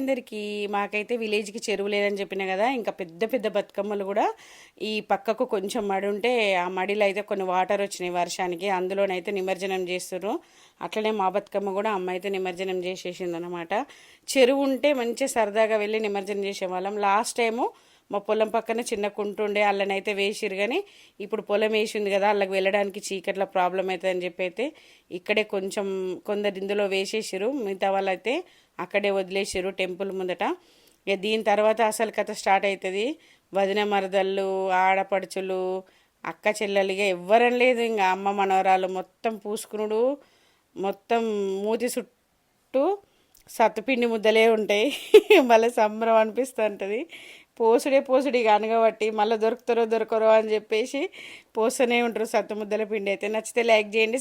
అందరికీ మాకైతే విలేజ్కి చెరువు లేదని చెప్పిన కదా ఇంకా పెద్ద పెద్ద బతుకమ్మలు కూడా ఈ పక్కకు కొంచెం మడి ఉంటే ఆ మడిలో అయితే కొన్ని వాటర్ వచ్చినాయి వర్షానికి అందులోనైతే నిమజ్జనం చేస్తున్నారు అట్లనే మా బతుకమ్మ కూడా అమ్మ అయితే నిమజ్జనం చేసేసింది అనమాట చెరువు ఉంటే మంచిగా సరదాగా వెళ్ళి నిమజ్జనం చేసేవాళ్ళం. లాస్ట్ టైము మా పొలం పక్కన చిన్న కుంటు ఉండే అల్లనైతే వేసిరు కానీ ఇప్పుడు పొలం వేసింది కదా అల్లకి వెళ్ళడానికి చీకట్ల ప్రాబ్లం అవుతుందని చెప్పి అయితే ఇక్కడే కొంచెం కొందరు ఇందులో వేసేసిరు మిగతా వాళ్ళైతే అక్కడే వదిలేసిరు టెంపుల్ ముందట. ఇక దీని తర్వాత అసలు కథ స్టార్ట్ అవుతుంది వదిన మరదళ్ళు ఆడపడుచులు అక్క చెల్లెలు ఇక ఎవ్వరం లేదు. ఇంకా అమ్మ మనవరాలు మొత్తం పూసుకునుడు మొత్తం మూతి చుట్టూ సత్తుపిండి ముద్దలే ఉంటాయి. మళ్ళీ సంబరం అనిపిస్తుంటుంది. పోసుడే పోసుడి ఇక మళ్ళీ దొరుకుతారో దొరకరో అని చెప్పేసి పోస్తూనే ఉంటారు సత్తు ముద్దల పిండి అయితే. నచ్చితే లైక్ చేయండి